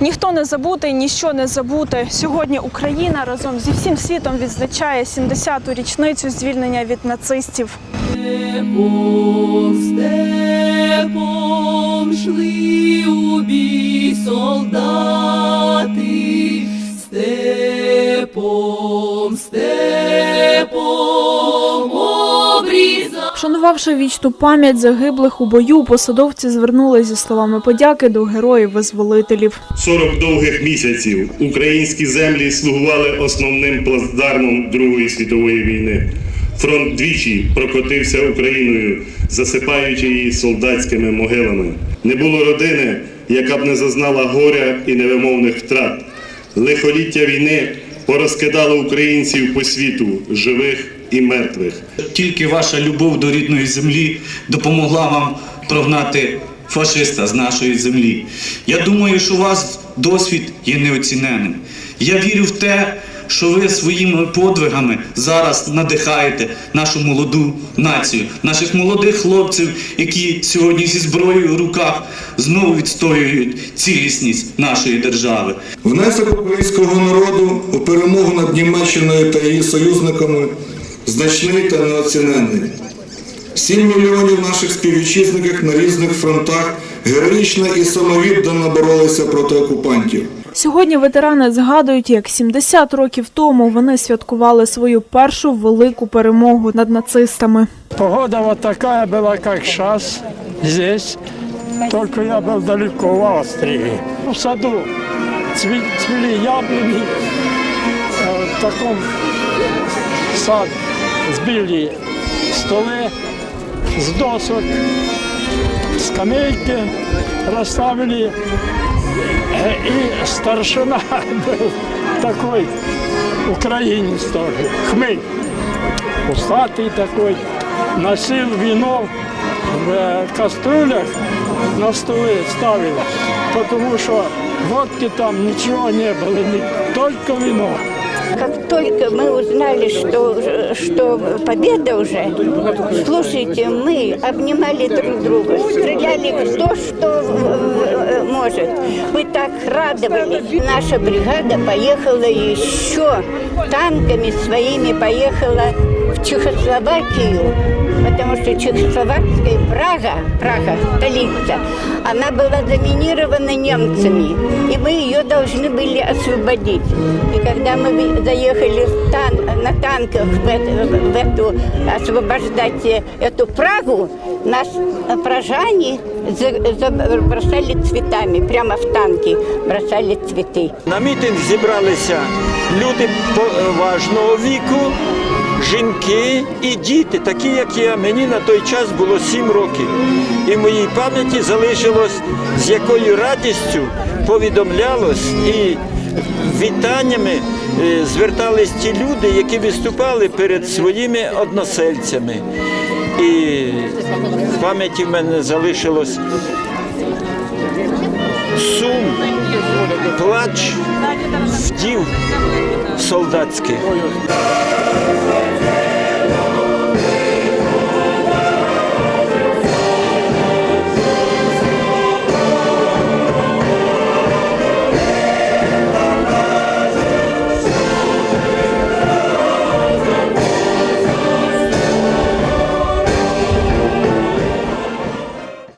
Ніхто не забутий, ніщо не забути. Сьогодні Україна разом зі всім світом відзначає 70-ту річницю звільнення від нацистів. Степом, степом шли у солдати, Вшанувавши вічну пам'ять загиблих у бою, посадовці звернулися зі словами подяки до героїв-визволителів. 40 довгих місяців українські землі слугували основним плацдармом Другої світової війни. Фронт двічі прокотився Україною, засипаючи її солдатськими могилами. Не було родини, яка б не зазнала горя і невимовних втрат. Лихоліття війни порозкидало українців по світу, живих і мертвих. Тільки ваша любов до рідної землі допомогла вам прогнати фашиста з нашої землі. Я думаю, що у вас досвід є неоціненним. Я вірю в те, що ви своїми подвигами зараз надихаєте нашу молоду націю, наших молодих хлопців, які сьогодні зі зброєю в руках знову відстоюють цілісність нашої держави. Внесок українського народу у перемогу над Німеччиною та її союзниками значний та неоціненний. Сім мільйонів наших співвітчизників на різних фронтах героїчно і самовіддано боролися проти окупантів. Сьогодні ветерани згадують, як 70 років тому вони святкували свою першу велику перемогу над нацистами. Погода вот такая была, как сейчас здесь. Только я был далеко в Австрии. В саду цве- цвели яблони. Э, В таком сад сбили столы с досок, скамейки расставили. Э, И старшина был такой, украинец тоже, хмель усатый такой, носил вино в э, кастрюлях на столы ставил, потому что водки там ничего не было, ни- только вино. Как только мы узнали, что, что победа уже, слушайте, мы обнимали друг друга, стреляли кто что э, может. Мы так радовались. Наша бригада поехала еще танками своими, поехала в Чехословакию, потому что Чехословакская Прага, Прага, столица, она была заминирована немцами, и мы ее должны были освободить. И когда мы заехали тан- на танках в, это- в эту освобождать э, эту Прагу, нас э, пражане за- за- бросали цветами, прямо в танки бросали цветы. На мітинг зібралися люди поважного віку, жінки і діти, такі як я. Мені на той час було сім років. І в моїй пам'яті залишилось, з якою радістю повідомлялось і вітаннями е, звертались ті люди, які виступали перед своїми односельцями. І в пам'яті в мене залишилось сум, плач вдів солдатських.